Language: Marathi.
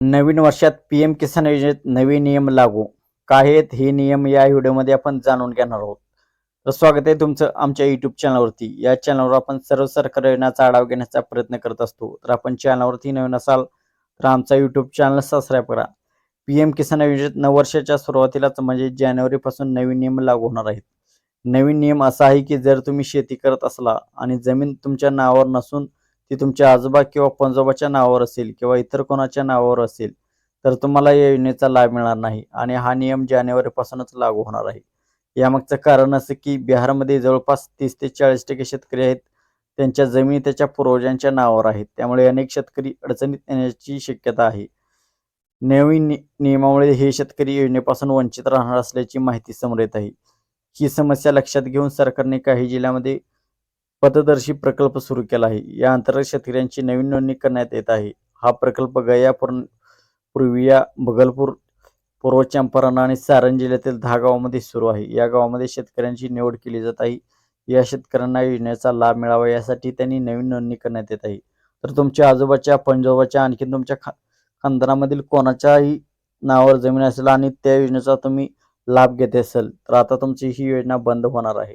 नवीन वर्षात पी एम किसान योजनेत नवे नियम लागू. काय आहेत? हे नियम या व्हिडिओमध्ये आपण जाणून घेणार आहोत. तर स्वागत आहे तुमचं आमच्या युट्यूब चॅनलवरती या चॅनलवर आपण सर्व सरकारी योजनाचा आढावा घेण्याचा प्रयत्न करत असतो. तर आपण चॅनलवरती नवीन असाल तर आमचा युट्यूब चॅनल सबस्क्राईब करा. पी एम किसान योजनेत नव वर्षाच्या सुरुवातीलाच म्हणजे जानेवारीपासून नवीन नियम लागू होणार आहेत. नवीन नियम असा आहे की जर तुम्ही शेती करत असला आणि जमीन तुमच्या नावावर नसून ती तुमच्या आजोबा किंवा पंजोबाच्या नावावर असेल किंवा इतर कोणाच्या नावावर असेल तर तुम्हाला या योजनेचा लाभ मिळणार नाही आणि हा नियम जानेवारीपासूनच लागू होणार आहे. यामागचं कारण असं की बिहारमध्ये जवळपास तीस ते चाळीस टक्के शेतकरी आहेत. त्यांच्या जमिनी त्याच्या पूर्वजांच्या नावावर आहेत. त्यामुळे अनेक शेतकरी अडचणीत येण्याची शक्यता आहे. नवीन नि- नियमामुळे हे शेतकरी योजनेपासून वंचित राहणार असल्याची माहिती समोर येत आहे. ही समस्या लक्षात घेऊन सरकारने काही जिल्ह्यामध्ये पथदर्शी प्रकल्प सुरू केला आहे. या अंतर्गत शेतकऱ्यांची नवीन नोंदणी करण्यात येत आहे. हा प्रकल्प गयापूर पूर्वीया पूर्विया भगलपूर पूर्व चंपारण आणि सारण जिल्ह्यातील दहा गावामध्ये सुरू आहे. या गावामध्ये शेतकऱ्यांची निवड केली जात आहे. या शेतकऱ्यांना योजनेचा लाभ मिळावा यासाठी त्यांनी नवीन नोंदणी करण्यात येत आहे. तर तुमच्या आजोबाच्या पंजोबाच्या आणखी तुमच्या खा खानदानामधील कोणाच्याही नावावर जमीन असेल आणि त्या योजनेचा तुम्ही लाभ घेत असेल तर आता तुमची ही योजना बंद होणार आहे.